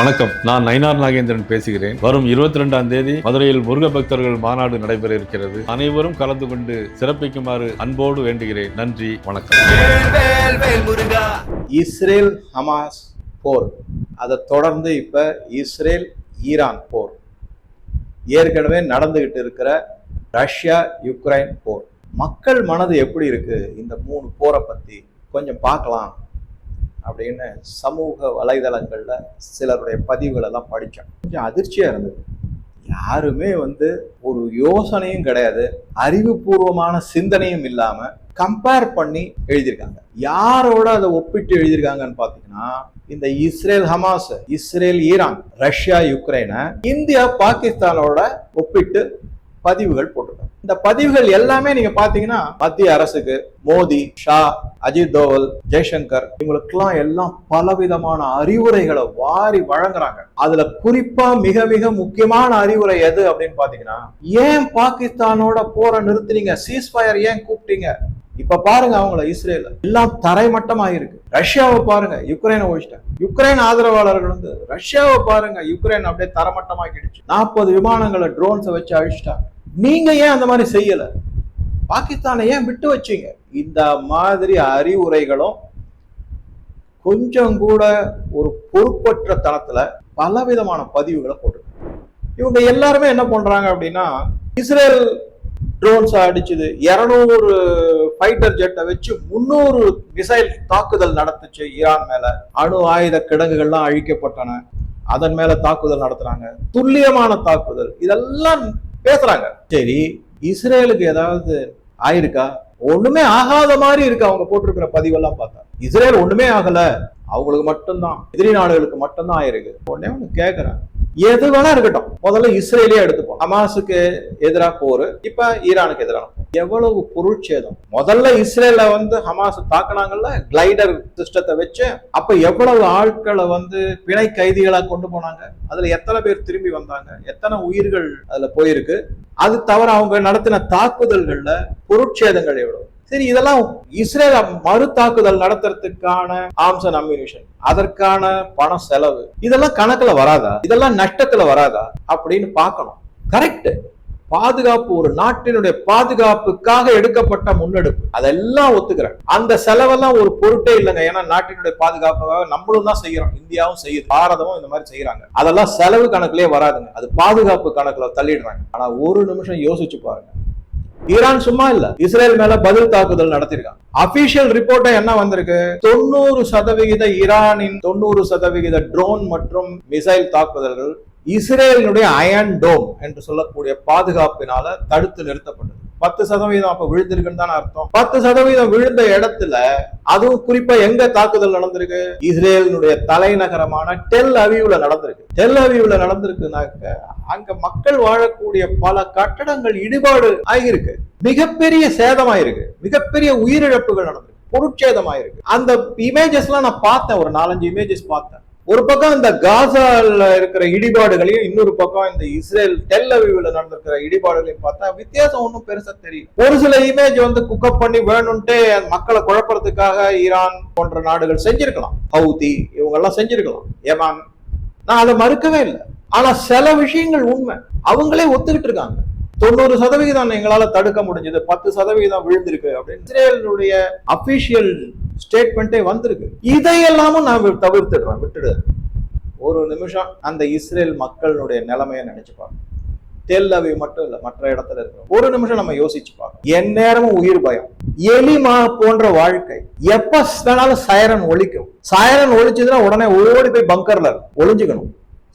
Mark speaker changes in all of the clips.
Speaker 1: வணக்கம். நான் நயினார் நாகேந்திரன் பேசுகிறேன். வரும் இருபத்தி ரெண்டாம் தேதி மதுரையில் முருக பக்தர்கள் மாநாடு நடைபெற இருக்கிறது அனைவரும் கலந்து கொண்டு சிறப்பிக்குமாறு அன்போடு வேண்டுகிறேன். நன்றி வணக்கம்.
Speaker 2: இஸ்ரேல் ஹமாஸ் போர். அதை தொடர்ந்து இப்ப இஸ்ரேல் ஈரான் போர். ஏற்கனவே நடந்துகிட்டு இருக்கிற ரஷ்யா யுக்ரைன் போர். மக்கள் மனது எப்படி இருக்கு? இந்த மூணு போரை பத்தி கொஞ்சம் பார்க்கலாம். அப்படின்னு சமூக வலைதளங்களில் சிலருடைய பதிவுகளெல்லாம் படித்தேன் கொஞ்சம் அதிர்ச்சியாக இருந்தது. யாருமே வந்து ஒரு யோசனையும் கிடையாது. அறிவுபூர்வமான சிந்தனையும் இல்லாமல் கம்பேர் பண்ணி எழுதியிருக்காங்க. யாரோட அதை ஒப்பிட்டு எழுதியிருக்காங்கன்னு பார்த்தீங்கன்னா இந்த Israel Hamas Israel Iran Russia யுக்ரைனை India பாகிஸ்தானோட ஒப்பிட்டு பதிவுகள் போட்டிருக்காங்க. இந்த பதிவுகள் எல்லாமே நீங்க பாத்தீங்கன்னா மத்திய அரசுக்கு மோடி ஷா அஜித் தோவல் ஜெய்சங்கர் இவங்களுக்கெல்லாம் எல்லாம் பலவிதமான அறிவுரைகளை வாரி வழங்குறாங்க. அதுல குறிப்பா மிக மிக முக்கியமான அறிவுரை எது அப்படின்னு பாத்தீங்கன்னா ஏன் பாகிஸ்தானோட போரை சீஸ் ஃபயர் ஏன் கூப்பிட்டீங்க? இப்ப பாருங்க அவங்கள இஸ்ரேல எல்லாம் தரைமட்டமாயிருக்கு ரஷ்யாவை பாருங்க யுக்ரைனை ஒழிச்சிட்டாங்க யுக்ரைன் ஆதரவாளர்கள் வந்து ரஷ்யாவை பாருங்க யுக்ரைன் அப்படியே தரமட்டமாக்கிடுச்சு. நாற்பது விமானங்களை ட்ரோன்ஸை வச்சு அழிச்சிட்டாங்க. நீங்க ஏன் அந்த மாதிரி செய்யல? பாகிஸ்தானை ஏன் விட்டு வச்சீங்க? இந்த மாதிரி அறிவுரைகளும் கொஞ்சம் கூட ஒரு பொறுப்பற்ற தளத்துல பலவிதமான பதிவுகளை போட்டுருக்காங்க இவங்க எல்லாருமே என்ன பண்றாங்க அப்படின்னா இஸ்ரேல் ட்ரோன்ஸ் அடிச்சது இருநூறு ஃபைட்டர் ஜெட்டை வச்சு முன்னூறு மிசைல் தாக்குதல் நடத்துச்சு ஈரான் மேல. அணு ஆயுத கிடங்குகள்லாம் அழிக்கப்பட்டன. அதன் மேல தாக்குதல் நடத்துறாங்க. துல்லியமான தாக்குதல். இதெல்லாம் பேசுறாங்க. சரி இஸ்ரேலுக்கு ஏதாவது ஆயிருக்கா? ஒண்ணுமே ஆகாத மாதிரி இருக்கு அவங்க போட்டிருக்கிற பதிவெல்லாம் பார்த்தா. இஸ்ரேல் ஒண்ணுமே ஆகல. அவங்களுக்கு மட்டும்தான். எதிரி நாடுகளுக்கு மட்டும்தான் ஆயிருக்கு. உடனே ஒண்ணு கேக்குறேன் எது வேணா இருக்கட்டும். முதல்ல இஸ்ரேலே எடுத்துப்போம் ஹமாஸுக்கு எதிராக போர் இப்ப ஈரானுக்கு எதிராக எவ்வளவு பொருட்சேதம். முதல்ல இஸ்ரேல வந்து ஹமாஸ் தாக்குனாங்கல்ல கிளைடர் சிஸ்டத்தை வச்சு அப்ப எவ்வளவு ஆட்களை வந்து பிணை கைதிகளா கொண்டு போனாங்க. அதுல எத்தனை பேர் திரும்பி வந்தாங்க? எத்தனை உயிர்கள் அதுல போயிருக்கு? அது தவிர அவங்க நடத்தின தாக்குதல்கள்ல பொருட்சேதங்கள் எவ்வளவு? சரி இதெல்லாம் இஸ்ரேல மறு தாக்குதல் நடத்துறதுக்கான ஆர்ம்ஸ் அண்ட் அம்யூனிஷன் அதற்கான பண செலவு இதெல்லாம் கணக்குல வராதா? இதெல்லாம் நஷ்டத்துல வராதா? அப்படின்னு பார்க்கணும். கரெக்ட் பாதுகாப்பு ஒரு நாட்டினுடைய பாதுகாப்புக்காக எடுக்கப்பட்ட முன்னெடுப்பு. அதெல்லாம் ஒத்துக்கிறேன். அந்த செலவெல்லாம் ஒரு பொருட்டே இல்லைங்க. ஏன்னா நாட்டினுடைய பாதுகாப்புக்காக நம்மளும் தான் செய்யறோம். இந்தியாவும் செய்யுது. பாரதமும் இந்த மாதிரி செய்யறாங்க. அதெல்லாம் செலவு கணக்குலயே வராதுங்க. அது பாதுகாப்பு கணக்குல தள்ளிடுறாங்க. ஆனா ஒரு நிமிஷம் யோசிச்சு பாருங்க. ஈரான் சும்மா இல்ல. இஸ்ரேல் மேல பதில் தாக்குதல் நடத்திருக்காங்க. அபிஷியல் ரிப்போர்ட் என்ன வந்திருக்கு? தொண்ணூறு சதவிகித ஈரானின் தொண்ணூறு சதவிகித ட்ரோன் மற்றும் மிசைல் தாக்குதல்கள் இஸ்ரேலினுடைய அயன் டோம் என்று சொல்லக்கூடிய பாதுகாப்பினால தடுத்து நிறுத்தப்பட்டது. பத்து சதவீதம் அப்ப விழுந்திருக்குன்னு தானே அர்த்தம். பத்து சதவீதம் விழுந்த இடத்துல அதுவும் குறிப்பா எங்க தாக்குதல் நடந்திருக்கு? இஸ்ரேலினுடைய தலைநகரமான டெல் அவியூல நடந்திருக்கு. டெல் அவியூல நடந்திருக்குனாக்க அங்க மக்கள் வாழக்கூடிய பல கட்டடங்கள் இடிபாடு ஆகியிருக்கு. மிகப்பெரிய சேதமாயிருக்கு. மிகப்பெரிய உயிரிழப்புகள் நடந்திருக்கு. பொருட்சேதமாயிருக்கு. அந்த இமேஜஸ்லாம் நான் பார்த்தேன். ஒரு நாலஞ்சு இமேஜஸ் பார்த்தேன். ஒரு பக்கம் இந்த காசால இருக்கிற இடிபாடுகளையும் இன்னொரு பக்கம் இந்த இஸ்ரேல் டெல் அவிவ்ல நடந்திருக்கிற இடிபாடுகளையும் பார்த்தா வித்தியாசம் ஒன்றும் பெருசா தெரியும் ஒரு சில இமேஜ் வந்து குக்கப் பண்ணி வேணும்ட்டு மக்களை குழப்பறதுக்காக ஈரான் போன்ற நாடுகள் செஞ்சிருக்கலாம். ஹவுதி இவங்க எல்லாம் செஞ்சிருக்கலாம். ஏமான் நான் அதை மறுக்கவே இல்லை. ஆனா சில விஷயங்கள் உண்மை. அவங்களே ஒத்துக்கிட்டு இருக்காங்க. தொண்ணூறு சதவிகிதம் எங்களால தடுக்க முடிஞ்சது. பத்து சதவிகிதம் விழுந்திருக்கு அப்படின்னு. இஸ்ரேலுடைய அபிஷியல் ஸ்டேட்மெண்ட்டே வந்திருக்கு. இதையெல்லாமும் நான் தவிர்த்துடுறோம் தவிர்த்துடுறேன் ஒரு நிமிஷம் அந்த இஸ்ரேல் மக்களுடைய நிலைமையை நினைச்சு பாருங்க தெல்லவி மட்டும் இல்லை மற்ற இடத்துல இருக்கிறோம் ஒரு நிமிஷம் நம்ம யோசிச்சு பார்க்கணும் என் நேரமும் உயிர் பயம். எலிமா போன்ற வாழ்க்கை எப்ப வேணாலும் சைரன் ஒழிக்கும் சைரன் ஒழிச்சதுன்னா உடனே ஓடி போய் பங்கர்ல ஒளிஞ்சுக்கணும்.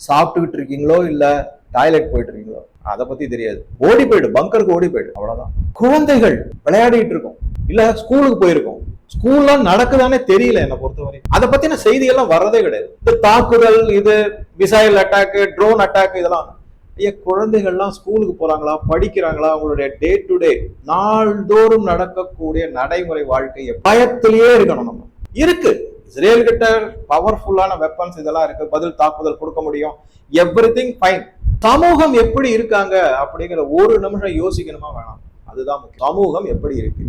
Speaker 2: சாப்பிட்டுக்கிட்டு இருக்கீங்களோ இல்லை டாய்லெட் போயிட்டு இருக்கீங்களோ அதை பத்தி தெரியாது. ஓடி போயிடு பங்கருக்கு ஓடி போயிடு. அவ்வளவுதான். குழந்தைகள் விளையாடிட்டு இருக்கும். இல்ல ஸ்கூலுக்கு போயிருக்கும். ஸ்கூல்லாம் நடக்குதானே தெரியல என்னை பொறுத்தவரை. அதை பத்தின செய்திகள்லாம் வர்றதே கிடையாது. இது தாக்குதல் இது மிசைல் அட்டாக் ட்ரோன் அட்டாக் இதெல்லாம். ஐயா குழந்தைகள்லாம் ஸ்கூலுக்கு போறாங்களா? படிக்கிறாங்களா? அவங்களுடைய டே டு டே நாள்தோறும் நடக்கக்கூடிய நடைமுறை வாழ்க்கையை பயத்திலேயே இருக்கணும் நம்ம. இருக்கு. இஸ்ரேல் கிட்ட பவர்ஃபுல்லான வெப்பன்ஸ் இதெல்லாம் இருக்கு. பதில் தாக்குதல் கொடுக்க முடியும். எவ்ரி திங் ஃபைன் சமூகம் எப்படி இருக்காங்க அப்படிங்கிற ஒரு நிமிஷம் யோசிக்கணுமா வேணாம். அதுதான் முக்கியம். சமூகம் எப்படி இருக்கு?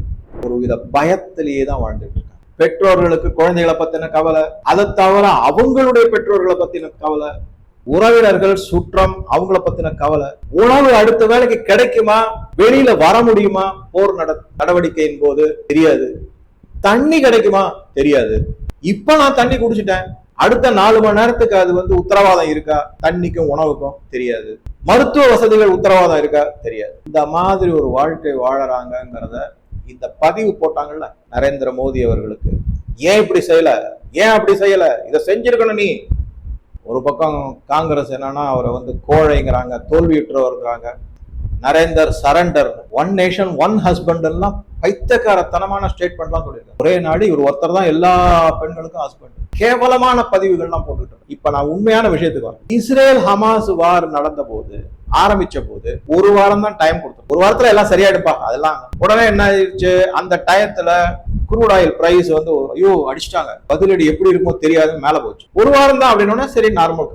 Speaker 2: ஒரு வித பயத்திலேயே தான் வாழ்ந்துட்டு இருக்காங்க. பெற்றோர்களுக்கு குழந்தைகளை பத்தின கவலை அதை தவிர அவங்களுடைய பெற்றோர்களை பத்தின கவலை உறவினர்கள் சுற்றம் அவங்கள பத்தின கவலை உணவு அடுத்த வேலைக்கு கிடைக்குமா? வெளியில வர முடியுமா? போர் நட நடவடிக்கையின் போது தெரியாது. தண்ணி கிடைக்குமா? தெரியாது. இப்ப நான் தண்ணி குடிச்சிட்டேன். அடுத்த நாலு மணி நேரத்துக்கு அது வந்து உத்தரவாதம் இருக்கா? தண்ணிக்கும் உணவுக்கும் தெரியாது. மருத்துவ வசதிகள் உத்தரவாதம் இருக்கா? தெரியாது. இந்த மாதிரி ஒரு வாழ்க்கை வாழறாங்கங்கிறத இந்த பதிவு போட்டாங்கல்ல நரேந்திர மோடி அவர்களுக்கு. ஏன் இப்படி செய்யல? ஏன் அப்படி செய்யல? இதை செஞ்சிருக்கணும் நீ. ஒரு பக்கம் காங்கிரஸ் என்னன்னா அவரை வந்து கோழைங்கிறாங்க தோல்வியுற்றவர்கிறாங்க Narender surrender one nation one husband எல்லாம் பைத்தியக்காரத்தனமான ஸ்டேட்மெண்ட்லாம் சொல்லியிருக்காங்க ஒரே நாடு இவர் ஒருத்தர் தான் எல்லா பெண்களுக்கும் ஹஸ்பண்ட் கேவலமான பதிவுகள்லாம் போட்டுட்டு இப்ப நான் உண்மையான விஷயத்துக்கு வரேன். இஸ்ரேல் ஹமாஸ் வார் நடந்த போது ஆரம்பிச்ச போது ஒரு வாரம் தான் டைம் கொடுத்தோம். ஒரு வாரத்துல எல்லாம் சரியாயிடுப்பா அதெல்லாம் உடனே என்ன ஆயிடுச்சு அந்த டயத்துல குரூட் ஆயில் பிரைஸ் வந்து ஐயோ அடிச்சிட்டாங்க. பதிலடி எப்படி இருக்குமோ தெரியாது மேல போச்சு. ஒரு வாரம் தான் அப்படின்னா சரி நார்மல்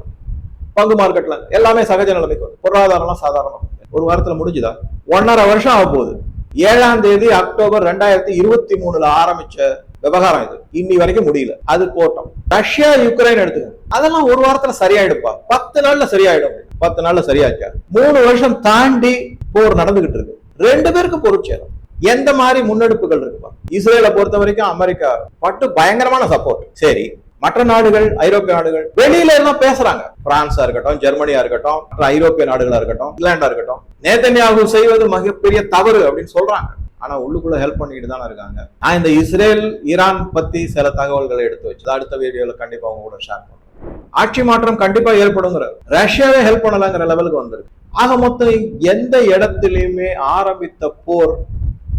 Speaker 2: பங்கு மார்க்கெட்ல எல்லாமே சகஜ நிலைமைக்கு பொருளாதாரம்லாம் சாதாரணம். ஒரு வாரத்துல முடிஞ்சுதா? ஒன்னரை வருஷம் ஆக போகுது. ஏழாம் தேதி அக்டோபர் ரெண்டாயிரத்தி இருபத்தி மூணுல ஆரம்பிச்ச விவகாரம் இது. இன்னி வரைக்கும் முடியல. அது போட்டோம். ரஷ்யா யுக்ரைன் எடுத்துக்கோங்க அதெல்லாம் ஒரு வாரத்துல சரியாயிடுப்பா பத்து நாள்ல சரியாயிடும். பத்து நாள்ல சரியாச்சா? மூணு வருஷம் தாண்டி போர் நடந்துகிட்டு இருக்கு. ரெண்டு பேருக்கு பொருட்சேரம் எந்த மாதிரி முன்னெடுப்புகள் இருக்குப்பா? இஸ்ரேலை பொறுத்த வரைக்கும் அமெரிக்கா பட்டு பயங்கரமான சப்போர்ட் சரி மற்ற நாடுகள் ஐரோப்பிய நாடுகள் வெளியில இருந்தா பேசுறாங்க. பிரான்ஸா இருக்கட்டும் ஜெர்மனியா இருக்கட்டும் மற்ற ஐரோப்பிய நாடுகளா இருக்கட்டும் இங்கிலாண்டா இருக்கட்டும். நேத்தன்யாகு செய்வது மிகப்பெரிய தவறு அப்படின்னு சொல்றாங்க. ஆனா உள்ளுக்குள்ள ஹெல்ப் பண்ணிட்டு தானே இருக்காங்க. நான் இந்த இஸ்ரேல் ஈரான் பத்தி சில தகவல்களை எடுத்து வச்சு அடுத்த வீடியோல கண்டிப்பா உங்க கூட ஷேர் பண்ணுறேன் ஆட்சி மாற்றம் கண்டிப்பா ஏற்படுங்கிற ரஷ்யாவே ஹெல்ப் பண்ணலாங்கிற லெவலுக்கு வந்திருக்கு. ஆக மொத்தம் எந்த இடத்திலையுமே ஆரம்பித்த போர்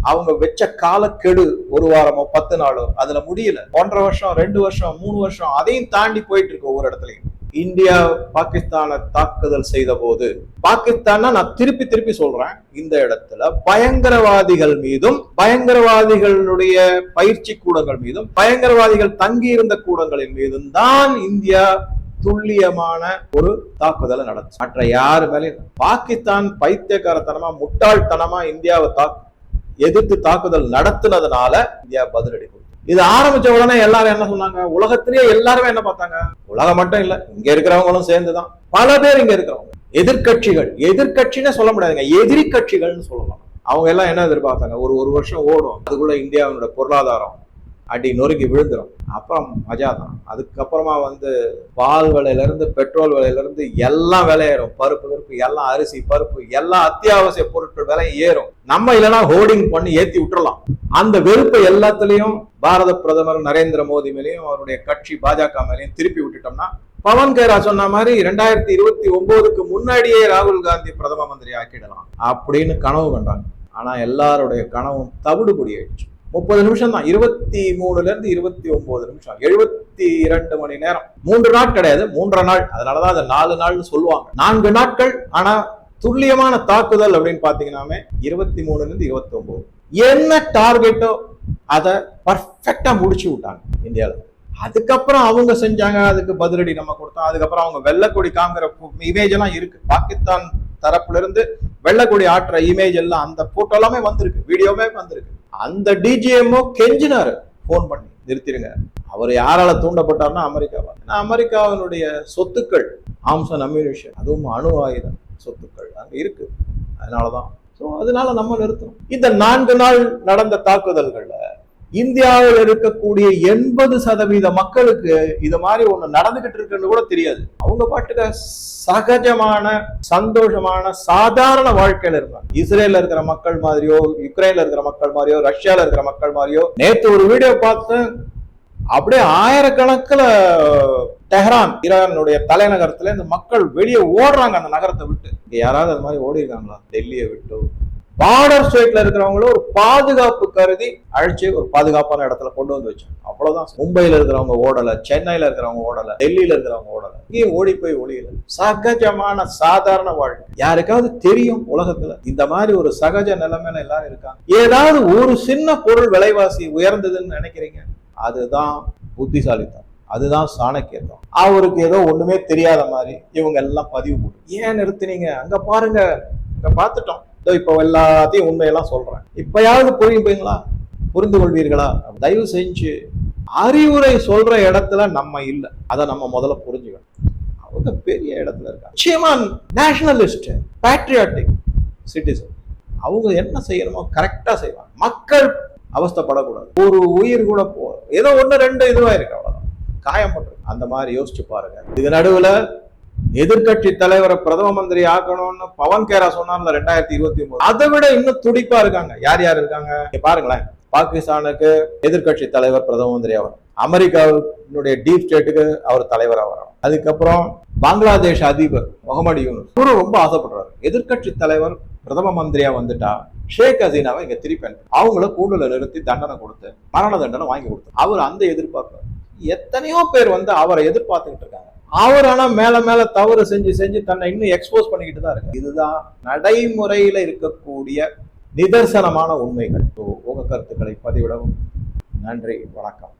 Speaker 2: அவங்க வச்ச காலக்கெடு ஒரு வாரமோ பத்து நாளோ அதுல முடியல. ஒன்றரை வருஷம் ரெண்டு வருஷம் மூணு வருஷம் அதையும் தாண்டி போயிட்டு இருக்கு ஒவ்வொரு இடத்துலயும். இந்தியா பாகிஸ்தானை தாக்குதல் செய்த போது பாகிஸ்தான் நான் திருப்பி திருப்பி சொல்றேன் இந்த இடத்துல பயங்கரவாதிகள் மீதும் பயங்கரவாதிகளுடைய பயிற்சி கூடங்கள் மீதும் பயங்கரவாதிகள் தங்கி இருந்த கூடங்களின் மீதும் தான் இந்தியா துல்லியமான ஒரு தாக்குதலை நடத்தும். மற்ற யாரு மேலேயும் பாகிஸ்தான் பைத்தியக்காரத்தனமா முட்டாள்தனமா இந்தியாவை தாக்கு எதிர்த்து தாக்குதல் நடத்துனதுனால இந்தியா பதிலடி கொடுத்தது இது ஆரம்பிச்ச உடனே எல்லாரும் என்ன சொன்னாங்க? உலகத்திலேயே எல்லாருமே என்ன பார்த்தாங்க? உலகம் மட்டும் இல்ல இங்க இருக்கிறவங்களும் சேர்ந்துதான். பல பேர் இங்க இருக்கிறவங்க. எதிர்க்கட்சிகள். எதிர்க்கட்சின்னு சொல்ல முடியாதுங்க. எதிரி கட்சிகள்னு சொல்லலாம். அவங்க எல்லாம் என்ன எதிர்பார்த்தாங்க? ஒரு ஒரு வருஷம் ஓடும். அதுக்குள்ள இந்தியாவினோட பொருளாதாரம் அடி நொறுக்கி விழுந்துரும். அப்புறம் மஜா தான் அதுக்கப்புறமா வந்து பால் விலையிலேருந்து பெட்ரோல் விலையிலேருந்து எல்லாம் விலையேறும். பருப்பு பருப்பு எல்லாம் அரிசி பருப்பு எல்லா அத்தியாவசிய பொருட்கள் விலை ஏறும். நம்ம இல்லைன்னா ஹோர்டிங் பண்ணி ஏற்றி விட்டுறலாம். அந்த வெறுப்பை எல்லாத்துலேயும் பாரத பிரதமர் நரேந்திர மோடி மேலேயும் அவருடைய கட்சி பாஜக மேலேயும் திருப்பி விட்டுட்டோம்னா பவன் கேரா சொன்ன மாதிரி ரெண்டாயிரத்தி இருபத்தி ஒன்பதுக்கு முன்னாடியே ராகுல் காந்தி பிரதம மந்திரி ஆக்கிடலாம் அப்படின்னு கனவு கண்டாங்க. ஆனா எல்லாருடைய கனவும் தவிடுபடி ஆயிடுச்சு முப்பது நிமிஷம் தான் இருபத்தி மூணுல இருந்து இருபத்தி ஒன்பது நிமிஷம். எழுபத்தி இரண்டு மணி நேரம். மூன்று நாள் கிடையாது மூன்றரை நாள். அதனாலதான் அதை நாலு நாள்னு சொல்லுவாங்க. நான்கு நாட்கள் ஆனா துல்லியமான தாக்குதல் அப்படின்னு பாத்தீங்கன்னாமே இருபத்தி மூணுல இருந்து இருபத்தி ஒன்பது. என்ன டார்கெட்டோ அதை பர்ஃபெக்டா முடிச்சு விட்டாங்க இந்தியாவில் அதுக்கப்புறம் அவங்க செஞ்சாங்க அதுக்கு பதிலடி நம்ம கொடுத்தோம். அதுக்கப்புறம் அவங்க வெள்ளக்கொடி காங்கிற இமேஜ் எல்லாம் இருக்கு. பாகிஸ்தான் தரப்புல இருந்து வெள்ளக்கொடி ஆட்டுற இமேஜ் எல்லாம் அந்த போட்டோ எல்லாமே வந்திருக்கு. வீடியோவே வந்திருக்கு. அந்த டிஜிஎம்ஓ கெஞ்சினாரு. ஃபோன் பண்ணி நிறுத்திடுங்க அவர் யாரால தூண்டப்பட்டார்னா அமெரிக்காவா? ஏன்னா அமெரிக்காவினுடைய சொத்துக்கள் ஆம்சன் அம்யூனிஷன் அதுவும் அணு ஆயுதம் சொத்துக்கள் அங்கே இருக்கு. அதனாலதான். ஸோ அதனால நம்ம நிறுத்தணும். இந்த நான்கு நாள் நடந்த தாக்குதல்கள்ல இந்தியாவில் இருக்கக்கூடிய எண்பது சதவீத மக்களுக்கு இது மாதிரி ஒண்ணு நடந்துகிட்டு இருக்குன்னு கூட தெரியாது. அவங்க பாட்டுக்கு சகஜமான சந்தோஷமான சாதாரண வாழ்க்கையில இருந்தாங்க இஸ்ரேல இருக்கிற மக்கள் மாதிரியோ யுக்ரைன்ல இருக்கிற மக்கள் மாதிரியோ ரஷ்யால இருக்கிற மக்கள் மாதிரியோ நேத்து ஒரு வீடியோ பார்த்தேன். அப்படியே ஆயிரக்கணக்கில் டெஹ்ரான் ஈரானுடைய தலைநகரத்துல இந்த மக்கள் வெளியே ஓடுறாங்க அந்த நகரத்தை விட்டு. யாராவது அது மாதிரி ஓடி இருக்காங்களா டெல்லியை விட்டு பார்டர் ஸ்டேட்ல இருக்கிறவங்களும் ஒரு பாதுகாப்பு கருதி அழைச்சு ஒரு பாதுகாப்பான இடத்துல கொண்டு வந்து வச்சாங்க. அவ்வளவுதான். மும்பையில இருக்கிறவங்க ஓடல சென்னையில இருக்கிறவங்க ஓடல டெல்லியில இருக்கிறவங்க ஓடல. இங்கேயும் ஓடி போய் ஒளியல. சகஜமான சாதாரண வாழ்க்கை. யாருக்காவது தெரியும் உலகத்துல? இந்த மாதிரி ஒரு சகஜ நிலைமையில எல்லாரும் இருக்காங்க. ஏதாவது ஒரு சின்ன பொருள் விலைவாசி உயர்ந்ததுன்னு நினைக்கிறீங்க? அதுதான் புத்திசாலித்தனம். அதுதான் சாணக்கியத்தம் அவருக்கு ஏதோ ஒண்ணுமே தெரியாத மாதிரி இவங்க எல்லாம் பதிவு போட்டு ஏன் நிறுத்தினீங்க? அங்க பாருங்க. இங்க பார்த்துட்டோம். ஸோ இப்போ எல்லாத்தையும் உண்மையெல்லாம் சொல்கிறேன் இப்போயாவது புரியுப்பீங்களா புரிந்து கொள்வீர்களா தயவு செஞ்சு அறிவுரை சொல்கிற இடத்துல நம்ம இல்லை. அதை நம்ம முதல்ல புரிஞ்சுக்கணும். அவங்க பெரிய இடத்துல இருக்காங்க. நிச்சயமா நேஷனலிஸ்ட் பேட்ரியாட்டிக் சிட்டிசன் அவங்க என்ன செய்யணுமோ கரெக்டாக செய்வாங்க. மக்கள் அவஸ்தைப்படக்கூடாது. ஒரு உயிர் கூட போ ஏதோ ஒன்று ரெண்டு இதுவாக இருக்கு காயம் காயப்பட்டிருக்கு அந்த மாதிரி யோசிச்சு பாருங்க. இது நடுவில் எதிர்கட்சி தலைவரை பிரதம மந்திரி ஆக்கணும்னு பவன் கேரா சொன்னார்ல ரெண்டாயிரத்தி இருபத்தி ஒன்பது அதை விட இன்னும் துடிப்பா இருக்காங்க. யார் யார் இருக்காங்க? பாருங்களேன். பாகிஸ்தானுக்கு எதிர்க்கட்சி தலைவர் பிரதம மந்திரி அவர். அமெரிக்காவினுடைய டீப் ஸ்டேட்டுக்கு அவர் தலைவரா வரணும் அதுக்கப்புறம் பங்களாதேஷ் அதிபர் முகமது யூனுஸ். இவரும் ரொம்ப ஆசைப்படுறாரு. எதிர்க்கட்சி தலைவர் பிரதம மந்திரியா வந்துட்டா ஷேக் ஹசீனாவை இங்க திருப்பி அவங்கள கூண்டுல நிறுத்தி தண்டனை கொடுத்து மரண தண்டனை வாங்கி கொடுத்து. அவர் அந்த எதிர்பார்ப்பார் எத்தனையோ பேர் வந்து அவரை எதிர்பார்த்துக்கிட்டு இருக்காங்க. அவர் ஆனா மேல மேல தவறு செஞ்சு செஞ்சு தன்னை இன்னும் எக்ஸ்போஸ் பண்ணிக்கிட்டு தான் இருக்கு இதுதான் நடைமுறையில இருக்கக்கூடிய நிதர்சனமான உண்மைகள். So, உங்க கருத்துக்களை பதிவிடவும். நன்றி வணக்கம்.